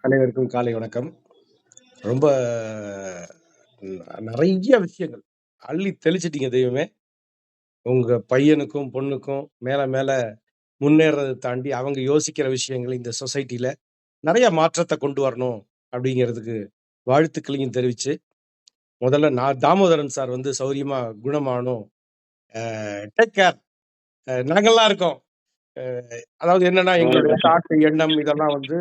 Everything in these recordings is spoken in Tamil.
அனைவருக்கும் காலை வணக்கம். ரொம்ப நிறைய விஷயங்கள் அள்ளி தெளிச்சிட்டீங்க தெய்வமே. உங்க பையனுக்கும், பொண்ணுக்கும் மேல மேல முன்னேறதை தாண்டி அவங்க யோசிக்கிற விஷயங்கள் இந்த சொசைட்டில நிறைய மாற்றத்தை கொண்டு வரணும் அப்படிங்கிறதுக்கு வாழ்த்துக்களையும் தெரிவிச்சு, முதல்ல நான் தாமோதரன் சார் வந்து சௌரியமா குணமானோம் டேக் கேர். நாங்கள்லாம் இருக்கோம். அதாவது என்னன்னா, எங்களுடைய தாட், எண்ணம் இதெல்லாம் வந்து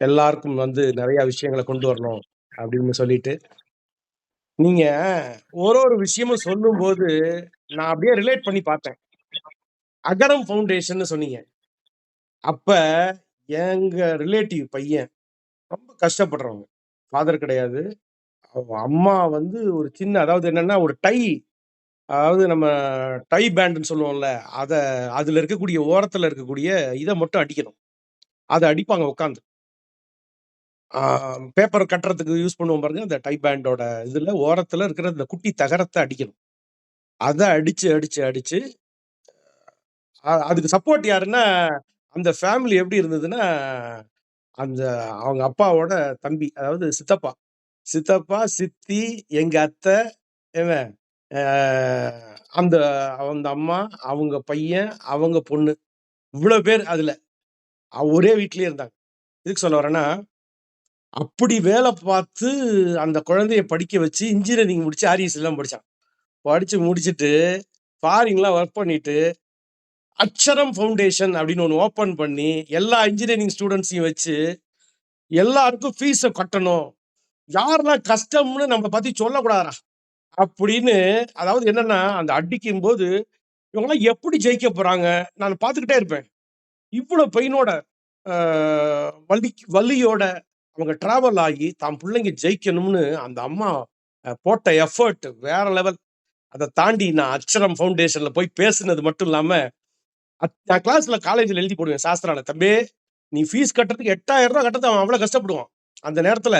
எல்லாருக்கும் வந்து நெறைய விஷயங்கள கொண்டு வரணும் அப்படின்னு சொல்லிட்டு, நீங்க ஒரு ஒரு விஷயமும் சொல்லும்போது, நான் அப்படியே ரிலேட் பண்ணி பார்த்தேன். அகரம் ஃபவுண்டேஷன்னு சொன்னீங்க. அப்ப எங்க ரிலேட்டிவ் பையன் ரொம்ப கஷ்டப்படுறவங்க. ஃபாதர் கிடையாது. அவங்க அம்மா வந்து ஒரு சின்ன அதாவது என்னன்னா, ஒரு டை அதாவது நம்ம டை பேண்டுன்னு சொல்லுவோம்ல, அத அதுல இருக்கக்கூடிய ஓரத்துல இருக்கக்கூடிய இத மட்டும் அடிக்கணும். அத அடிப்பாங்க உட்காந்து. ஆ பேப்பர் கட்டுறதுக்கு யூஸ் பண்ணுவோம் பாருங்க, அந்த டை பேண்டோட இதுல ஓரத்துல இருக்கிற அந்த குட்டி தகரத்த அடிக்கணும். அத அடிச்சு, அடிச்சு, அடிச்சு அ அதுக்கு சப்போர்ட் யாருன்னா, அந்த ஃபேமிலி எப்படி இருந்ததுன்னா, அந்த அவங்க அப்பாவோட தம்பி, அதாவது சித்தப்பா. சித்தப்பா, சித்தி, எங்க அத்தை, என்ன அந்த அந்த அம்மா, அவங்க பையன், அவங்க பொண்ணு. இவ்வளோ பேர் அதுல. ஒரே வீட்லயே இருந்தாங்க. எதுக்கு சொல்ல வரேன்னா, அப்படி வேலை பார்த்து அந்த குழந்தைய படிக்க வச்சு, இன்ஜினியரிங் முடிச்சு ஆர்இசிலாம் படிச்சான். படிச்சு முடிச்சுட்டு, ஃபாரின்லாம் ஒர்க் பண்ணிட்டு, அக்ஷரம் ஃபவுண்டேஷன் அப்படின்னு ஒண்ணு ஓப்பன் பண்ணி, எல்லா இன்ஜினியரிங் ஸ்டூடண்ட்ஸையும் வச்சு, எல்லாருக்கும் ஃபீஸ கட்டணும். யாரெல்லாம் கஷ்டம்னு நம்மள பத்தி சொல்லக்கூடாதுடா. அப்படின்னு அதாவது என்னன்னா, அந்த அடிக்கும்போது, இவங்கலாம் எப்படி ஜெயிக்க போறாங்க? நான் பார்த்துக்கிட்டே இருப்பேன். இவ்வளவு பெயினோட, அ வலி வலியோட அவங்க டிராவல் ஆகி, தான் புள்ளைங்க ஜெயிக்கணும்னு அந்த அம்மா அ போட்ட எஃபோர்ட் வேற லெவல். அத தாண்டி நான் அக்ஷரம் ஃபவுண்டேஷன்ல போய் பேசுனது மட்டும் இல்லாம, அத் நான் கிளாஸ்ல காலேஜ்ல எழுதி போடுவேன் சாஸ்திரால. "தம்பி, நீ ஃபீஸ் கட்டுறதுக்கு ரூ. 8000 கட்டுறதுக்கு அவன் அவ்வளவு கஷ்டப்படுவான்." அந்த நேரத்துல,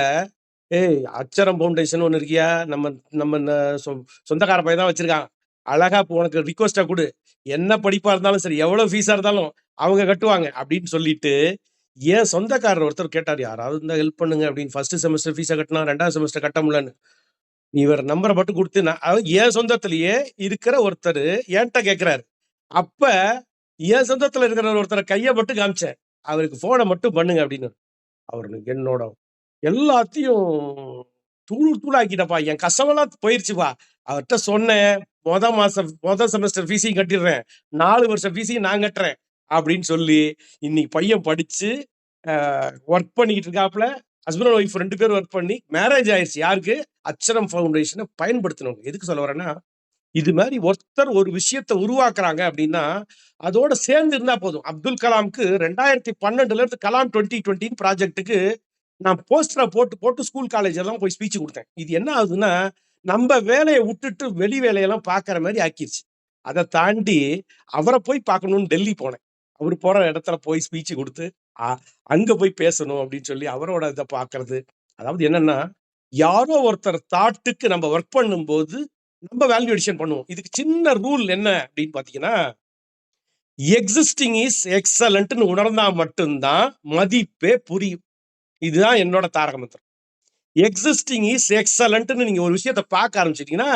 "ஏய் அச்சரம் ஃபவுண்டேஷன் ஒண்ணு இருக்கியா? நம்ம நம்ம ந சொ சொந்தக்கார பையன் தான் வச்சிருக்கான். அழகா இப்போ உனக்கு ரிக்வஸ்டா கொடு என்ன படிப்பா இருந்தாலும் சரி, எவ்வளவு ஃபீஸா இருந்தாலும் அவங்க கட்டுவாங்க." அப்படின்னு சொல்லிட்டு, என் சொந்தக்காரர் ஒருத்தர் கேட்டாரு, "யாராவது இருந்தா ஹெல்ப் பண்ணுங்க." அப்படின்னு. ஃபர்ஸ்ட் செமஸ்டர் ஃபீஸை கட்டினா ரெண்டாவது செமஸ்டர் கட்ட முடியலன்னு. இவர் நம்பரை மட்டும் கொடுத்து நான் அதாவது என் சொந்தத்திலேயே இருக்கிற ஒருத்தர் என்கிட்ட கேட்கிறாரு. அப்ப என் சொந்தத்துல இருக்கிற ஒருத்தரை கையை மட்டும் காமிச்சேன். "அவருக்கு போனை மட்டும் பண்ணுங்க." அப்படின்னு. அவரு என்னோட எல்லாத்தையும் தூள் தூளாக்கிட்டப்பா. என் கஷ்டமெல்லாம் போயிருச்சுப்பா. அவர்கிட்ட சொன்னேன். "மொத மாசம் மொத செமஸ்டர் ஃபீஸையும் கட்டிடுறேன். நாலு வருஷம் ஃபீஸையும் நான் கட்டுறேன்." அப்படின்னு சொல்லி, இன்னைக்கு பையன் படிச்சு, ஒர்க் பண்ணிக்கிட்டு இருக்காப்புல ஹஸ்பண்ட் அண்ட் ஒய்ஃப் ரெண்டு பேரும் ஒர்க் பண்ணி மேரேஜ் ஆயிடுச்சு யாருக்கு? அச்சரம் ஃபவுண்டேஷனை பயன்படுத்தினவங்க. எதுக்கு சொல்ல வரேன்னா, இது மாதிரி ஒருத்தர் ஒரு விஷயத்த உருவாக்குறாங்க அப்படின்னா, அதோட சேர்ந்து இருந்தா போதும். அப்துல் கலாம்க்கு 2012ல இருந்து கலாம் 2020 ப்ராஜெக்ட்டுக்கு நான் போஸ்டரை போட்டு, போட்டு ஸ்கூல், காலேஜ் எல்லாம் போய் ஸ்பீச் கொடுத்தேன் இது என்ன ஆகுதுன்னா, நம்ம வேலையை விட்டுட்டு வெளி வேலையெல்லாம் பார்க்குற மாதிரி ஆக்கிருச்சு. அதை தாண்டி அவரை போய் பார்க்கணும்னு டெல்லி போனேன். அவர் போற இடத்துல போய் ஸ்பீச் குடுத்து, அங்கே அங்க போய் பேசணும் அப்படின்னு சொல்லி அவரோட இத பார்க்கறது. அதாவது என்னன்னா, யாரோ ஒருத்தர் தாட்டுக்கு நம்ம ஒர்க் பண்ணும்போது, நம்ம வேல்யூடிஷன் பண்ணுவோம். இதுக்கு சின்ன ரூல் என்ன அப்படின்னு பார்த்தீங்கன்னா, எக்ஸிஸ்டிங் இஸ் எக்ஸலண்ட்னு உணர்ந்தா மட்டும் தான் மதிப்பே புரியும். இதுதான் என்னோட தாரக மந்திரம். எக்ஸிஸ்டிங் இஸ் எக்ஸலண்ட்னு நீங்க ஒரு விஷயத்த பார்க்க ஆரம்பிச்சுட்டீங்கன்னா,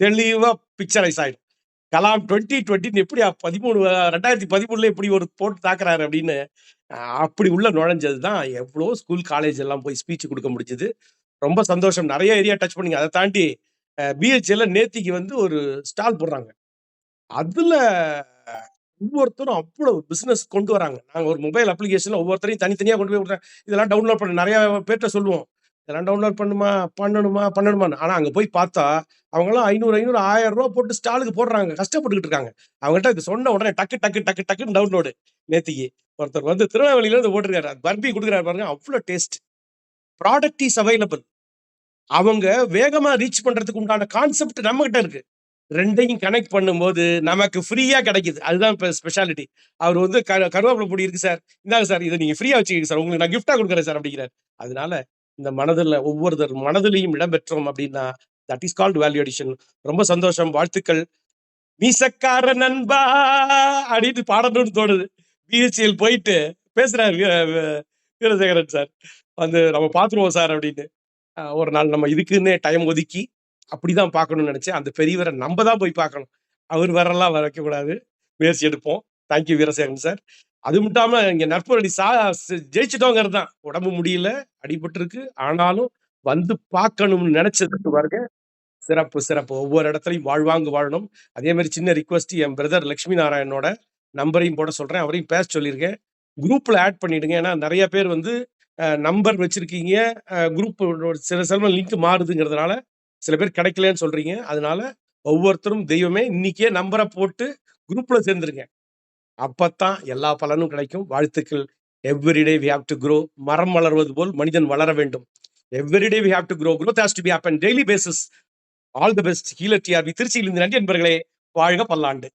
தெளிவா பிக்சரைஸ் ஆயிடும். கலாம் 2020 எப்படி 13 2013ல எப்படி ஒரு போட்டு தாக்குறாரு அப்படின்னு, அப்படி உள்ள நுழைஞ்சது தான் எவ்வளோ ஸ்கூல், காலேஜ் எல்லாம் போய் ஸ்பீச் கொடுக்க முடிஞ்சது. ரொம்ப சந்தோஷம். நிறைய ஏரியா டச் பண்ணிங்க அதை தாண்டி பிஹெச்எல்ல நேத்திக்கு வந்து ஒரு ஸ்டால் போடுறாங்க. அதுல ஒவ்வொருத்தரும் அவ்வளவு பிசினஸ் கொண்டு வராங்க. நாங்கள் ஒரு மொபைல் அப்ளிகேஷன்ல ஒவ்வொருத்தரையும் தனித்தனியாக கொண்டு போய் விடுறேன். இதெல்லாம் டவுன்லோட் பண்ண நிறையா பேர்ட்ட சொல்லுவோம். இதெல்லாம் டவுன்லோட் பண்ணுமா, பண்ணணுமா, பண்ணணுமான்னு. ஆனால் அங்கே போய் பார்த்தா, அவங்கலாம் 500, 500, ரூ. 1000 போட்டு ஸ்டாலுக்கு போடுறாங்க. கஷ்டப்பட்டுக்கிட்டு இருக்காங்க. அவங்கள்ட்ட இது சொன்ன உடனே டக்கு, டக்கு, டக்கு, டக்குன்னு டவுன்லோடு நேத்திக்கு. ஒருத்தர் வந்து திருநெல்வேலியிலேருந்து போட்டிருக்காரு. பர்பி கொடுக்குறாரு பாருங்க. அவ்வளோ டேஸ்ட். Product is available. அவங்க வேகமாக ரீச் பண்ணுறதுக்கு உண்டான கான்செப்ட் நம்மகிட்ட இருக்குது ரெண்டையும் கனெக்ட் பண்ணும்போது நமக்கு ஃப்ரீயாக கிடைக்குது. அதுதான் இப்போ ஸ்பெஷாலிட்டி. அவர் வந்து க கருவேப்பிலை பொடி இருக்குது சார். இந்தாங்க சார். இதை நீங்கள் ஃப்ரீயாக வச்சுக்கோங்க சார். உங்களுக்கு நான் கிஃப்டாக கொடுக்குறேன் சார் அப்படிங்கிறார் அதனால இந்த மனதில் ஒவ்வொருத்தர் மனதிலையும் இடம் பெற்றோம் அப்படின்னா, that is called value addition. ரொம்ப சந்தோஷம். வாழ்த்துக்கள். மீசக்கார நண்பா அப்படின்னு பாடணும்னு தோணுது பிஹெச்எல் போயிட்டு பேசுறாரு வீரசேகரன் சார் வந்து நம்ம பார்த்துருவோம் சார் அப்படின்னு ஒரு நாள் நம்ம இதுக்குன்னே டைம் ஒதுக்கி அப்படிதான் பார்க்கணும்னு நினைச்சேன். அந்த பெரியவரை நம்ம தான் போய் பார்க்கணும். அவர் வரலாம் வைக்கக்கூடாது. முயற்சி எடுப்போம். தேங்க்யூ வீரசேகரன் சார் அது மட்டும் இங்க நற்பொருளி சா ஜெயிச்சிட்டோங்கிறது தான். உடம்பு முடியல அடிபட்டு இருக்கு ஆனாலும் வந்து பார்க்கணும்னு நினைச்சதுக்கு பாருங்க. சிறப்பு சிறப்பு. ஒவ்வொரு இடத்துலையும் வாழ்வாங்கு வாழணும். அதே மாதிரி சின்ன ரிக்வஸ்ட் என் பிரதர் லக்ஷ்மி நாராயணனோட நம்பரையும் போட சொல்றேன். அவரையும் பேச சொல்லியிருக்கேன். குரூப்ல ஆட் பண்ணிடுங்க. ஏன்னா நிறைய பேர் வந்து நம்பர் வச்சிருக்கீங்க. குரூப் சில சில லிங்க் மாறுதுங்கிறதுனால சில பேர் கிடைக்கலன்னு சொல்றீங்க. அதனால ஒவ்வொருத்தரும் தெய்வமே இன்னைக்கே நம்பரை போட்டு குரூப்ல சேர்ந்துருங்க. அப்பத்தான் எல்லா பலனும் கிடைக்கும். வாழ்த்துக்கள். Everyday we have to grow மரம் வளர்வது போல் மனிதன் வளர வேண்டும். Everyday we have to grow growth has to be happen daily basis all the best healer TRP திருச்சியிலிருந்து நன்றி நண்பர்களே வாழ்க பல்லாண்டு.